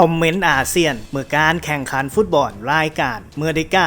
คอมเมนต์อาเซียน เมื่อการแข่งขันฟุตบอลรายการเมอร์เดกา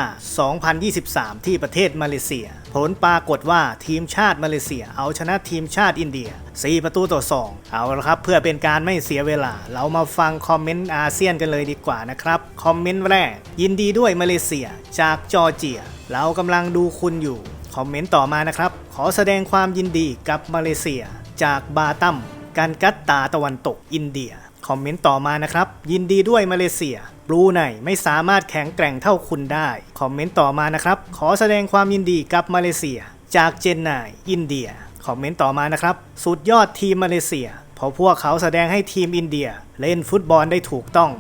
2023 ที่ประเทศมาเลเซีย ผลปรากฏว่าทีมชาติมาเลเซียเอาชนะทีมชาติอินเดีย 4 ประตูต่อ 2 เอาละครับเพื่อเป็นการไม่เสียเวลา เรามาฟังคอมเมนต์อาเซียนกันเลยดีกว่านะครับ คอมเมนต์แรก ยินดีด้วยมาเลเซียจากจอร์เจีย เรากำลังดูคุณอยู่ คอมเมนต์ต่อมานะครับ ขอแสดงความยินดีกับมาเลเซีย จากบาตัมการกัตตาตะวันตกอินเดีย คอมเมนต์ต่อมานะครับ ยินดีด้วยมาเลเซียบรูไนไม่สามารถแข็งแกร่งเท่าคุณได้ คอมเมนต์ต่อมานะครับ ขอแสดงความยินดีกับมาเลเซีย จากเจนนายอินเดีย คอมเมนต์ต่อมานะครับ สุดยอดทีมมาเลเซียเพราะพวกเขาแสดงให้ทีมอินเดีย เล่นฟุตบอลได้ถูกต้อง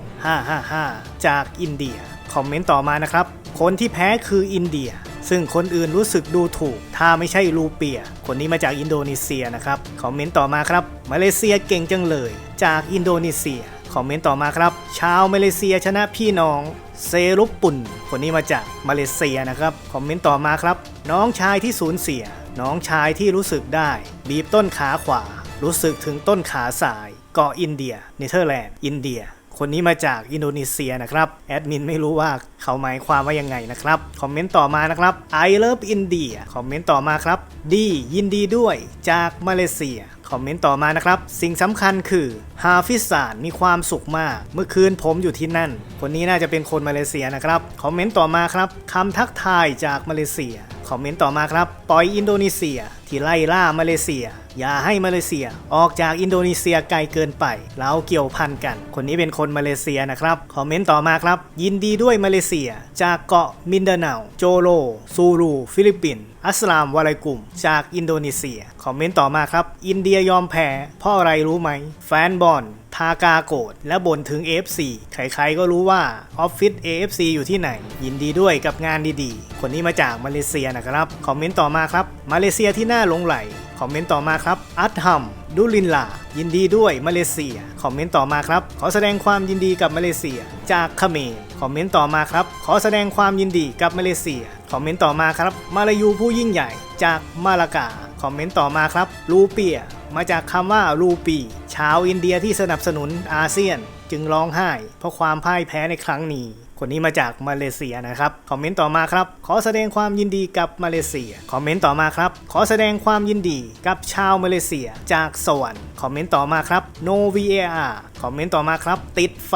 555 จากอินเดีย คอมเมนต์ต่อมานะครับ คนที่แพ้คืออินเดีย ซึ่งคนอื่นรู้สึกดูถูก ถ้าไม่ใช่ลูเปีย คนนี้มาจากอินโดนีเซียนะครับคอมเมนต์ต่อมาครับ มาเลเซียเก่งจังเลย จากอินโดนีเซียคอมเมนต์ต่อมาครับ ชาวมาเลเซียชนะพี่น้องเซรุปปุ่น คนนี้มาจากมาเลเซียนะครับ คอมเมนต์ต่อมาครับ น้องชายที่สูญเสีย น้องชายที่รู้สึกได้ บีบต้นขาขวา รู้สึกถึงต้นขาซ้าย เกาะอินเดียเนเธอร์แลนด์ อินเดีย คนนี้มาจากอินโดนีเซียนะครับแอดมินไม่รู้ว่าเขาหมายความว่ายังไงนะครับคอมเมนต์ต่อมานะครับ I love India คอมเมนต์ต่อมาครับดียินดีด้วยจากมาเลเซียคอมเมนต์ต่อมานะครับ สิ่งสำคัญคือฮาฟิซานมีความสุขมาก เมื่อคืนผมอยู่ที่นั่น คนนี้น่าจะเป็นคนมาเลเซียนะครับ คอมเมนต์ต่อมาครับคำทักทายจากมาเลเซีย คอมเมนต์ต่อมาครับ ปล่อยอินโดนีเซีย ที่ไล่ล่ามาเลเซีย อย่าให้มาเลเซีย ออกจากอินโดนีเซียไกลเกินไป เราเกี่ยวพันกัน คนนี้เป็นคนมาเลเซียนะครับ คอมเมนต์ต่อมาครับ ยินดีด้วยมาเลเซีย จากเกาะมินดาเนาโจโล ซูรู ฟิลิปปินส์อัสลามวะลัยกุม จากอินโดนีเซีย คอมเมนต์ต่อมาครับ อินเดียยอมแพ้เพราะอะไรรู้ไหม แฟนบอลทากาโกรธและบ่นถึง AFC ใครๆก็รู้ว่าออฟฟิศ AFC อยู่ที่ไหน ยินดีด้วยกับงานดีๆ คนนี้มาจากมาเลเซียนะครับ คอมเมนต์ต่อมาครับ มาเลเซียที่น่าน่าหลงไหล คอมเมนต์ต่อมาครับอัตฮัมดุลินลา ยินดีด้วยมาเลเซีย คอมเมนต์ต่อมาครับ ขอแสดงความยินดีกับมาเลเซีย จากเขมร คอมเมนต์ต่อมาครับ ขอแสดงความยินดีกับมาเลเซีย คอมเมนต์ต่อมาครับ มาลายูผู้ยิ่งใหญ่ จากมาลากา คอมเมนต์ต่อมาครับลูเปีย มาจากคำว่ารูปี ชาวอินเดียที่สนับสนุนอาเซียน จึงร้องไห้ เพราะความพ่ายแพ้ในครั้งนี้ คนนี้มาจากมาเลเซียนะครับ คอมเมนต์ต่อมาครับ ขอแสดงความยินดีกับมาเลเซีย คอมเมนต์ต่อมาครับ ขอแสดงความยินดีกับชาวมาเลเซียจากสวรรค์ คอมเมนต์ต่อมาครับ no VAR คอมเมนต์ต่อมาครับ ติดไฟ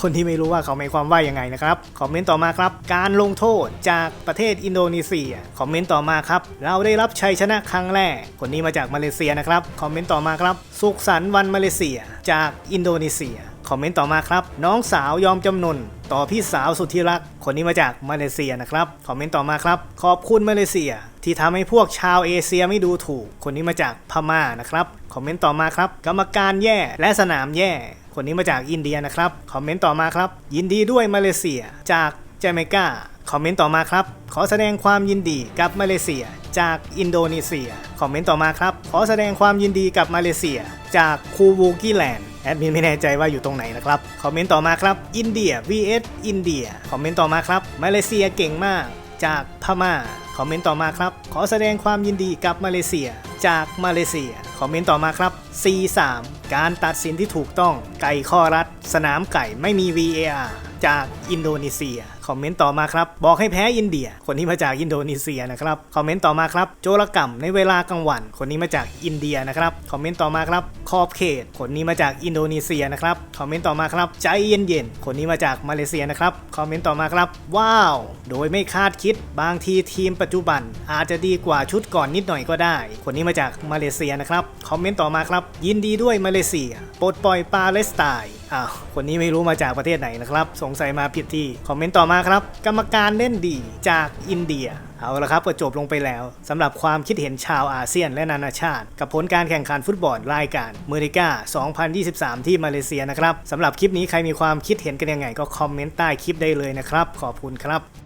คนที่ไม่รู้ว่าเขาหมายความว่ายังไงนะครับ คอมเมนต์ต่อมาครับ การลงโทษจากประเทศอินโดนีเซีย คอมเมนต์ต่อมาครับ เราได้รับชัยชนะครั้งแรก คนนี้มาจากมาเลเซียนะครับ คอมเมนต์ต่อมาครับ สุขสันต์วันมาเลเซีย จากอินโดนีเซีย คอมเมนต์ต่อมาครับ น้องสาวยอมจำนนต่อพี่สาวสุดที่รัก คนนี้มาจากมาเลเซียนะครับ คอมเมนต์ต่อมาครับ ขอบคุณมาเลเซีย ที่ทำให้พวกชาวเอเชียไม่ดูถูก คนนี้มาจากพม่านะครับ คอมเมนต์ต่อมาครับ กรรมการแย่และสนามแย่ คนนี้มาจากอินเดียนะครับ คอมเมนต์ต่อมาครับ ยินดีด้วยมาเลเซียจากเจเมกาคอมเมนต์ต่อมาครับ ขอแสดงความยินดีกับมาเลเซีย จากอินโดนีเซีย คอมเมนต์ต่อมาครับ ขอแสดงความยินดีกับมาเลเซีย จากคูวูกิแลนด์ แอดมินไม่แน่ใจว่าอยู่ตรงไหนนะครับ คอมเมนต์ต่อมาครับ อินเดีย vs อินเดีย คอมเมนต์ต่อมาครับ มาเลเซียเก่งมาก จากพม่า คอมเมนต์ต่อมาครับ ขอแสดงความยินดีกับมาเลเซีย จากมาเลเซีย คอมเมนต์ต่อมาครับ C3 การตัดสินที่ถูกต้อง ไก่ข้อรัด สนามไก่ไม่มี VAR จากอินโดนีเซีย คอมเมนต์ต่อมาครับ บอกให้แพ้อินเดีย คนนี้มาจากอินโดนีเซียนะครับ คอมเมนต์ต่อมาครับ โจรกรรมในเวลากลางวัน คนนี้มาจากอินเดียนะครับ คอมเมนต์ต่อมาครับ ขอบเขต คนนี้มาจากอินโดนีเซียนะครับ คอมเมนต์ต่อมาครับ ใจเย็นๆ คนนี้มาจากมาเลเซียนะครับ คอมเมนต์ต่อมาครับ ว้าว โดยไม่คาดคิด บางทีทีมปัจจุบัน อาจจะดีกว่าชุดก่อนนิดหน่อยก็ได้ คนนี้มาจากมาเลเซียนะครับ คอมเมนต์ต่อมาครับ ยินดีด้วยมาเลเซีย ปลดปล่อยปาเลสไตน์ อ้าว คนนี้ไม่รู้มาจากประเทศไหนนะครับสงสัยมาผิดที่ คอมเมนต์ต่อมาครับ กรรมการเล่นดีจากอินเดียเอาละครับก็จบลงไปแล้วสำหรับความคิดเห็นชาวอาเซียนและนานาชาติ กับผลการแข่งขันฟุตบอลรายการเมริกา 2023 ที่มาเลเซียนะครับสำหรับคลิปนี้ใครมีความคิดเห็นกันยังไงก็คอมเมนต์ใต้คลิปได้เลยนะครับ ขอบคุณครับ